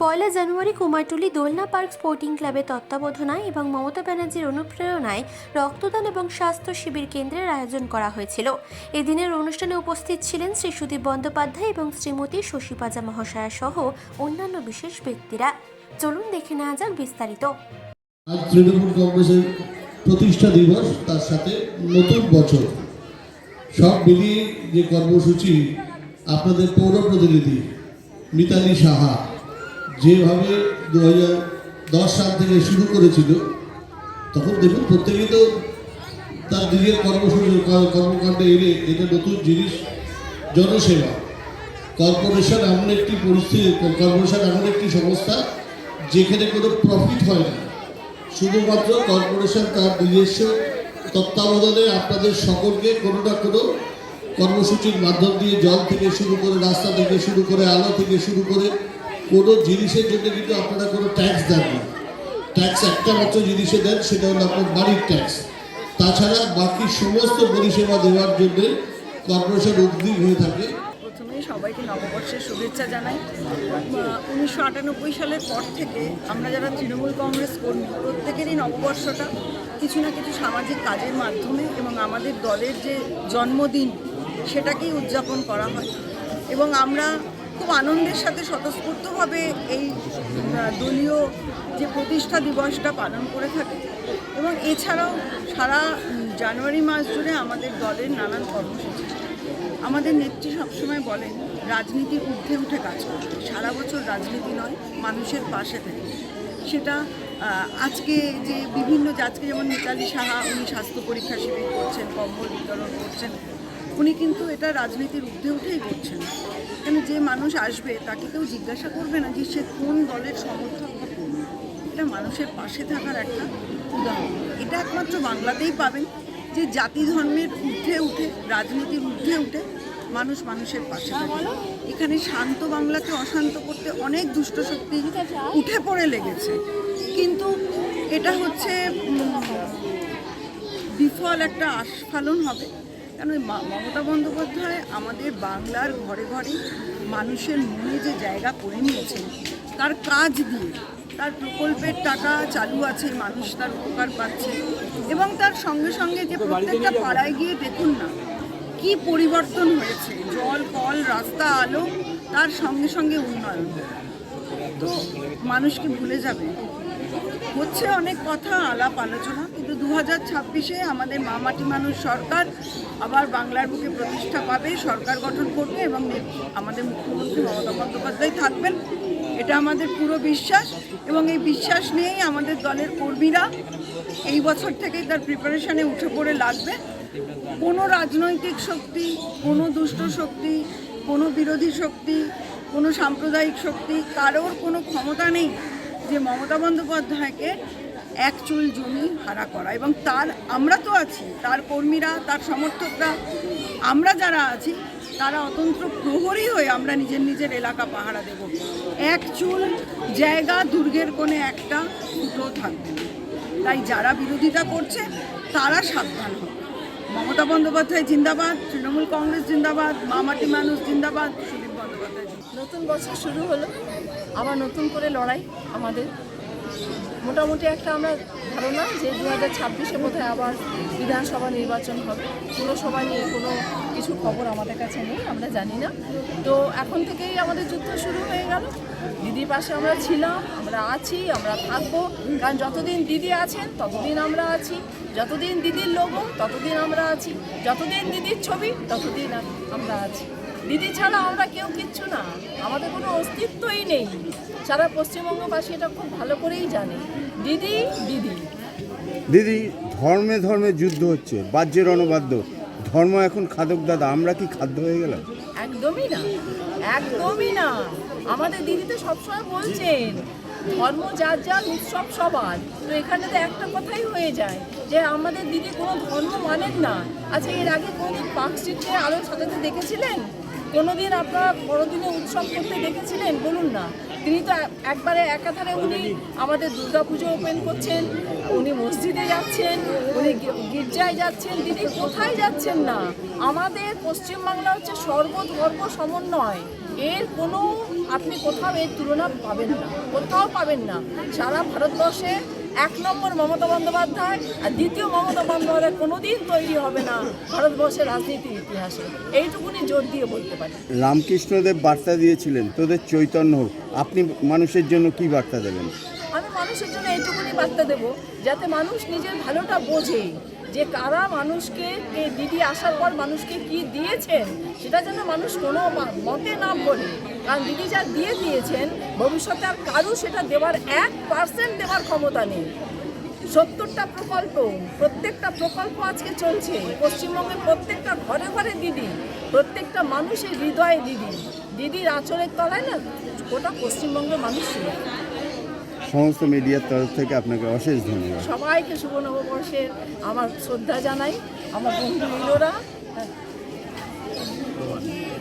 পয়লা জানুয়ারি কুমারটুলি দোলনা park sporting ক্লাবের তত্ত্বাবধানায় এবং মমতা ব্যানার্জির অনুপ্রেরণায় রক্তদান এবং স্বাস্থ্য শিবির কেন্দ্রের আয়োজন করা হয়েছিল। এদিনের অনুষ্ঠানে উপস্থিত ছিলেন শ্রী সুদীপ বন্দ্যোপাধ্যায় এবং শ্রীমতী শশী পাজা মহাশয়া সহ অন্যান্য বিশেষ ব্যক্তিরা। চলুন দেখে নেওয়া যাক বিস্তারিত। আজ তৃণমূল কংগ্রেসের প্রতিষ্ঠা দিবস, তার সাথে নতুন বছর। সব মিলিয়ে যে কর্মসূচি আপনাদের পৌর প্রতিনিধি মিতালি সাহা যেভাবে দু দশ সাল থেকে শুরু করেছিল, তখন দেখুন প্রত্যেকেই তো তার নিজের কর্মসূচি, কর- কর্মকাণ্ডে এলে এটা নতুন জিনিস, জনসেবা। কর্পোরেশন এমন একটি পরিস্থিতি, কর্পোরেশন এমন একটি সংস্থা যেখানে কোনো প্রফিট হয় না। শুধুমাত্র কর্পোরেশন তার নিজস্ব তত্ত্বাবধানে আপনাদের সকলকে কোনো না কোনো কর্মসূচির মাধ্যম দিয়ে জল থেকে শুরু করে, রাস্তা থেকে শুরু করে, আলো থেকে শুরু করে কোনো জিনিসের জন্য কিন্তু আপনারা কোনো ট্যাক্স দেন না। ট্যাক্স একটা মাত্র জিনিসে দেন, সেটা হলো আপনার বাড়ির ট্যাক্স তাছাড়া বাকি সমস্ত পরিষেবা দেওয়ার জন্য কর্পোরেশন উদ্যোগ হয়ে থাকে। প্রথমেই সবাইকে নববর্ষের শুভেচ্ছা জানাই। উনিশশো আটানব্বই সালের পর থেকে আমরা যারা তৃণমূল কংগ্রেস কর্মী, প্রত্যেকেরই নববর্ষটা কিছু না কিছু সামাজিক কাজের মাধ্যমে এবং আমাদের দলের যে জন্মদিন, সেটাকেই উদযাপন করা হয়। এবং আমরা খুব আনন্দের সাথে স্বতঃস্ফূর্তভাবে এই দলীয় যে প্রতিষ্ঠা দিবসটা পালন করে থাকে। এবং এছাড়াও সারা জানুয়ারি মাস জুড়ে আমাদের দলের নানান কর্মসূচি। আমাদের নেত্রী সবসময় বলেন রাজনীতির ঊর্ধ্বে উঠে কাজ করতে সারা বছর রাজনীতি নয়, মানুষের পাশে থাকে। সেটা আজকে যে বিভিন্ন আজকে যেমন মিতালি সাহা, উনি স্বাস্থ্য পরীক্ষা শিবির করছেন, কম্বল বিতরণ করছেন, উনি কিন্তু এটা রাজনীতির ঊর্ধ্বে উঠেই করছেন। কেন যে মানুষ আসবে তাকে কেউ জিজ্ঞাসা করবে না যে সে কোন দলের সমর্থক বা কর্মী। এটা মানুষের পাশে থাকার একটা উদাহরণ। এটা একমাত্র বাংলাতেই পাবেন যে জাতি ধর্মের ঊর্ধ্বে উঠে রাজনীতির ঊর্ধ্বে উঠে মানুষ মানুষের পাশে থাকে। এখানে শান্ত বাংলাকে অশান্ত করতে অনেক দুষ্ট শক্তি উঠে পড়ে লেগেছে। কিন্তু এটা হচ্ছে বিফল একটা আস্ফালন হবে। কেন মমতা বন্দ্যোপাধ্যায় আমাদের বাংলার ঘরে ঘরে মানুষের মনে যে জায়গা করে নিয়েছেন, তার কাজ দিয়ে তার প্রকল্পের টাকা চালু আছে, মানুষ তার উপকার পাচ্ছে এবং তার সঙ্গে সঙ্গে যে প্রত্যেকটা পাড়ায় গিয়ে দেখুন না, কি পরিবর্তন হয়েছে, জল, কল, রাস্তা, আলো, তার সঙ্গে সঙ্গে উন্নয়ন। তো মানুষকে ভুলে যাবে? হচ্ছে অনেক কথা, আলাপ, আলোচনা, কিন্তু দু হাজার ছাব্বিশে আমাদের মা মাটি মানুষ সরকার আবার বাংলার বুকে প্রতিষ্ঠা পাবে, সরকার গঠন করবে এবং আমাদের মুখ্যমন্ত্রী মমতা বন্দ্যোপাধ্যায় থাকবেন। এটা আমাদের পুরো বিশ্বাস এবং এই বিশ্বাস নিয়েই আমাদের দলের কর্মীরা এই বছর থেকেই তার প্রিপারেশনে উঠে পড়ে লাগবে। কোনো রাজনৈতিক শক্তি, কোনো দুষ্ট শক্তি, কোনো বিরোধী শক্তি, কোনো সাম্প্রদায়িক শক্তি, কারোর কোনো ক্ষমতা নেই। যে মমতা বন্দ্যোপাধ্যায়কে এক চুল জমি হারা করা এবং তার, আমরা তো আছি, তার কর্মীরা, তার সমর্থকরা, আমরা যারা আছি, তারা অতন্ত্র প্রহরী হয়ে আমরা নিজের নিজের এলাকা পাহারা দেব। এক চুল জায়গা দুর্গের কোণে একটা ফুটো থাকবে। তাই যারা বিরোধিতা করছে, তারা সাবধান হবে। মমতা বন্দ্যোপাধ্যায় জিন্দাবাদ, তৃণমূল কংগ্রেস জিন্দাবাদ মামাটি মানুষ জিন্দাবাদ, সুদীপ বন্দ্যোপাধ্যায় নতুন বছর শুরু হলো। আবার নতুন করে লড়াই আমাদের। মোটামুটি একটা আমরা ধারণা যে দু হাজার ছাব্বিশে বোধহয় আবার বিধানসভা নির্বাচন হবে। পুরসভা নিয়ে কোনো কিছু খবর আমাদের কাছে নেই, আমরা জানি না। তো এখন থেকেই আমাদের যুদ্ধ শুরু হয়ে গেল। দিদির পাশে আমরা ছিলাম, আমরা আছি, আমরা থাকব। কারণ যতদিন দিদি আছেন, ততদিন আমরা আছি। যতদিন দিদির লোগো, ততদিন আমরা আছি। যতদিন দিদির ছবি, ততদিন আমরা আছি। দিদি ছাড়া আমরা কেউ কিচ্ছু না। আমাদের কোনো অস্তিত্বই নেই। সারা পশ্চিমবঙ্গবাসী এটা খুব ভালো করেই জানে। দিদি দিদি। দিদি ধর্মে ধর্মে যুদ্ধ হচ্ছে বাহ্যের অনবাদ্য। ধর্ম এখন খাদক দাদা আমরা কি খাদ্য হয়ে গেলাম? একদমই না একদমই না। আমাদের দিদি তো সবসময় বলছেন ধর্ম যার যার উৎসব সবার। তো এখানে তো একটা কথাই হয়ে যায় যে আমাদের দিদি কোনো ধর্ম মানেন না। আচ্ছা এর আগে কোনোদিন পার্ক স্ট্রিটে আলো সাজাতে দেখেছিলেন? কোনোদিন আপনারা বড়দিনে উৎসব করতে দেখেছিলেন? বলুন না। তিনি তো এক- একবারে একাধারে উনি আমাদের দুর্গাপুজো ওপেন করছেন, উনি মসজিদে যাচ্ছেন, উনি গির্জায় যাচ্ছেন। তিনি কোথায় যাচ্ছেন না? আমাদের পশ্চিমবাংলা হচ্ছে সর্বধর্ম সমন্বয়। এর কোনো আপনি কোথাও এর তুলনা পাবেন না, কোথাও পাবেন না। সারা ভারতবর্ষে এক নম্বর মমতা বন্দ্যোপাধ্যায় আর দ্বিতীয় মমতা বন্দ্যোপাধ্যায় কোনোদিন তৈরি হবে না ভারতবর্ষের রাজনীতির ইতিহাসে। এইটুকুনি জোর দিয়ে বলতে পারি। রামকৃষ্ণদেব বার্তা দিয়েছিলেন তোদের চৈতন্য হোক। আপনি মানুষের জন্য কি বার্তা দেবেন? আমি মানুষের জন্য এইটুকুনি বার্তা দেব যাতে মানুষ নিজের ভালোটা বোঝে যে কারা মানুষকে এই দিদি আসার পর মানুষকে কি দিয়েছেন সেটা যেন মানুষ কোনো মতে না বলে। কারণ দিদি যা দিয়ে দিয়েছেন ভবিষ্যতে আর কারু সেটা দেওয়ার এক পার্সেন্ট দেওয়ার ক্ষমতা নেই। সত্তরটা প্রকল্প প্রত্যেকটা প্রকল্প আজকে চলছে। পশ্চিমবঙ্গে প্রত্যেকটা ঘরে ঘরে দিদি প্রত্যেকটা মানুষের হৃদয়ে দিদি। দিদির আচরের তলায় না গোটা পশ্চিমবঙ্গের মানুষ। সমস্ত মিডিয়ার তরফ থেকে আপনাকে অশেষ ধন্যবাদ। সবাইকে শুভ নববর্ষের। আমার শ্রদ্ধা জানাই। আমার বন্ধু মিলোরা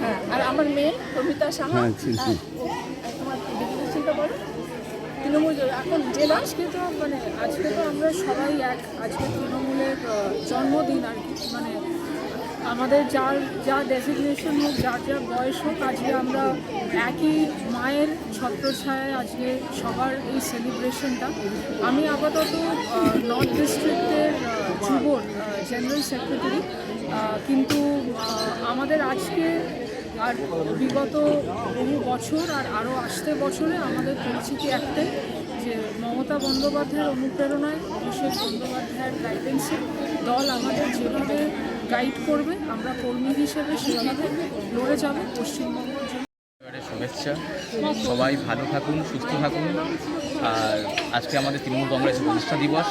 হ্যাঁ আর আমার মেয়ে প্রমিতা সাহা। হ্যাঁ, তোমার চিন্তা করো তৃণমূল এখন জেলা আজকে তো মানে আজকে তো আমরা সবাই এক। আজকে তৃণমূলের জন্মদিন আর কি। মানে আমাদের যার যা ডেসিগনেশন হোক যার যা বয়স হোক আজকে আমরা একই মায়ের ছত্রছায়ায় আজকে সবার এই সেলিব্রেশনটা আমি আপাতত নর্থ ডিস্ট্রিক্টের যুবর জেনারেল সেক্রেটারি কিন্তু আমাদের আজকে আর বিগত বহু বছর আর আরও আসতে বছরে আমাদের পরিচিতি একটাই যে মমতা বন্দ্যোপাধ্যায়ের অনুপ্রেরণায় অভিষেক বন্দ্যোপাধ্যায়ের গাইডেন্সে দল আমাদের যেভাবে গাইড করবে, আমরা কর্মী হিসেবে সেভাবে লড়ে যাব পশ্চিমবঙ্গের জন্য শুভেচ্ছা। সবাই ভালো থাকুন, সুস্থ থাকুন। আর আজকে আমাদের তৃণমূল কংগ্রেসের প্রতিষ্ঠা দিবস।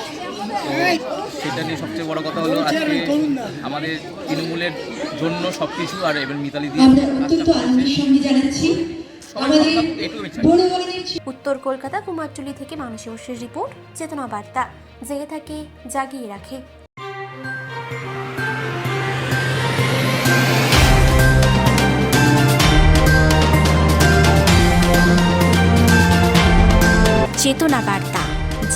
সেটা নিয়ে সবচেয়ে বড় কথা হলো আজকে আমাদের তৃণমূলের জন্য সব কিছু আর এবার মিতালি দিয়ে উত্তর কলকাতা কুমারটুলি থেকে মানুষের রিপোর্ট চেতনা বার্তা। জেগে থাকে জাগিয়ে রাখে।